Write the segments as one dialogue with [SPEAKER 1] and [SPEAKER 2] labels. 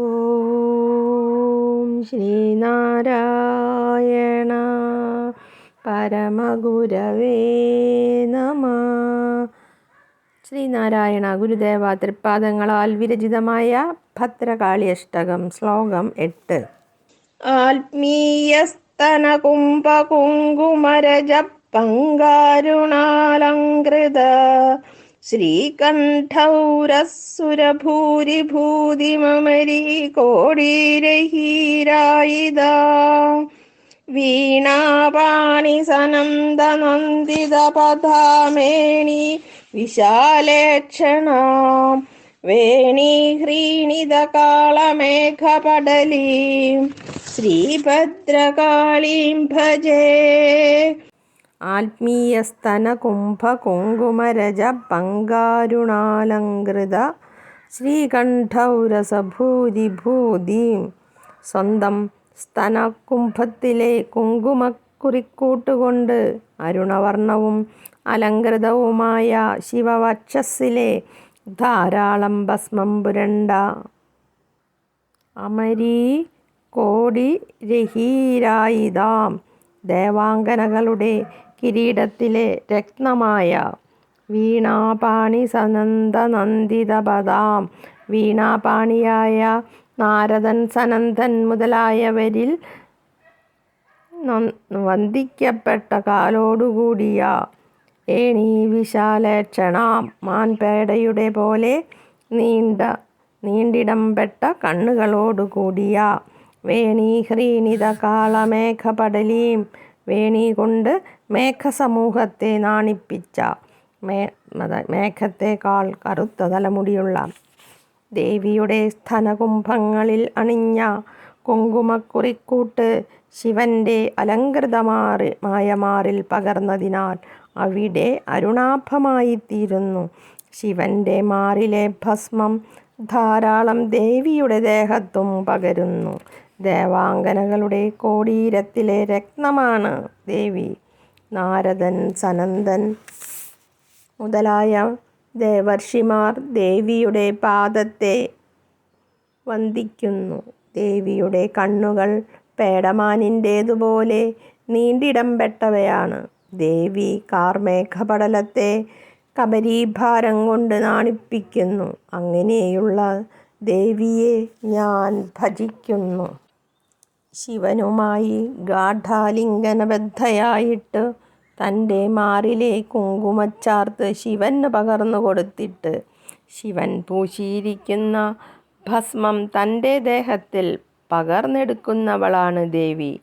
[SPEAKER 1] ഓം ശ്രീനാരായണ പരമഗുരവേ നമ. ശ്രീനാരായണ ഗുരുദേവ തൃപ്പാദങ്ങളാൽ വിരചിതമായ ഭദ്രകാളി അഷ്ടകം ശ്ലോകം എട്ട്. ആത്മീയസ്തനകുംഭകുങ്കുമരജ പങ്കാരുണാലങ്കൃത ശ്രീകണ്ഠൗരസുരഭൂരിഭൂതിമമരീ കോടീരഹീരായിതാ വീണാപാണി സനന്ദനന്ദിതപഥാമേണി വിശാലേക്ഷണാം. വേണീഹ്രീണിതകാളമേഘപടലീം ശ്രീഭദ്രകാളീം ഭജേ. ആത്മീയസ്തനകുംഭകുങ്കുമരജ പങ്കാരുണാലങ്കൃത ശ്രീകണ്ഠൗരസഭൂതിഭൂതി സ്വന്തം സ്തനകുംഭത്തിലെ കുങ്കുമക്കുറിക്കൂട്ടുകൊണ്ട് അരുണവർണവും അലങ്കൃതവുമായ ശിവവക്ഷസ്സിലെ ധാരാളം ഭസ്മം പുരണ്ട അമരീ കോടി രഹീരായിതാം ദേവാംഗനകളുടെ കിരീടത്തിലെ രത്നമായ വീണാപാണി സനന്ദനന്ദിതപദാം വീണാപാണിയായ നാരദൻ സനന്ദൻ മുതലായവരിൽ വന്ദിക്കപ്പെട്ട കാലോടുകൂടിയ ഏണി വിശാലേക്ഷണാം മാൻപേടയുടെ പോലെ നീണ്ട നീണ്ടിടംപെട്ട കണ്ണുകളോടുകൂടിയ വേണി ഹ്രീണിത കാളമേഘപടലീം വേണി കൊണ്ട് മേഘസമൂഹത്തെ നാണിപ്പിച്ച മേ മേഘത്തേക്കാൾ കറുത്ത തലമുടിയുള്ള ദേവിയുടെ സ്ഥനകുംഭങ്ങളിൽ അണിഞ്ഞ കുങ്കുമക്കുറിക്കൂട്ട് ശിവന്റെ അലങ്കൃതമാറി മായമാറിൽ പകർന്നതിനാൽ അവിടെ അരുണാഭമായിത്തീരുന്നു. ശിവന്റെ മാറിലെ ഭസ്മം ധാരാളം ദേവിയുടെ ദേഹത്തും പകരുന്നു. ദേവാംഗനകളുടെ കോടീരത്തിലെ രത്നമാണ് ദേവി. നാരദൻ സനന്ദൻ മുതലായ ദേവർഷിമാർ ദേവിയുടെ പാദത്തെ വന്ദിക്കുന്നു. ദേവിയുടെ കണ്ണുകൾ പേടമാനിന്റേതുപോലെ നീണ്ടിടംപെട്ടവയാണ് ദേവി കാർമേഘപടലത്തെ കബരീഭാരം കൊണ്ട് നാണിപ്പിക്കുന്നു. അങ്ങനെയുള്ള ദേവിയെ ഞാൻ ഭജിക്കുന്നു. ശിവനുമായി ഗാഠാലിംഗനബദ്ധയായിട്ട് തന്റെ മാറിലെ കുങ്കുമച്ചാർത്ത് ശിവന് പകർന്നു കൊടുത്തിട്ട് ശിവൻ പൂശിയിരിക്കുന്ന ഭസ്മം തന്റെ ദേഹത്തിൽ പകർന്നെടുക്കുന്നവളാണ് ദേവി.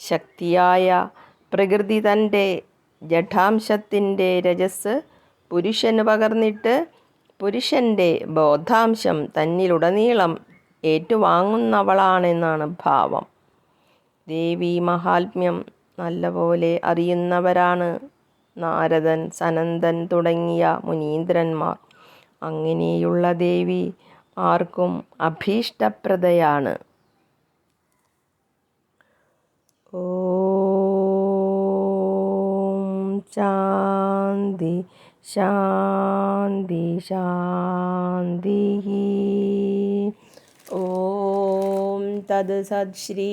[SPEAKER 1] ശക്തിയായ പ്രകൃതി തന്റെ ജഠാംശത്തിന്റെ രജസ് പുരുഷന് പകർന്നിട്ട് പുരുഷന്റെ ബോധാംശം തന്നിലുടനീളം ഏറ്റുവാങ്ങുന്നവളാണെന്നാണ് ഭാവം. ദേവി മഹാത്മ്യം നല്ലപോലെ അറിയുന്നവരാണ് നാരദൻ സനന്ദൻ തുടങ്ങിയ മുനീന്ദ്രന്മാർ. അങ്ങനെയുള്ള ദേവി ആർക്കും അഭീഷ്ടപ്രദയാണ്. ഓം ശാന്തി ശാന്തി ശാന്തി. ഓം തത് സത്ശ്രീ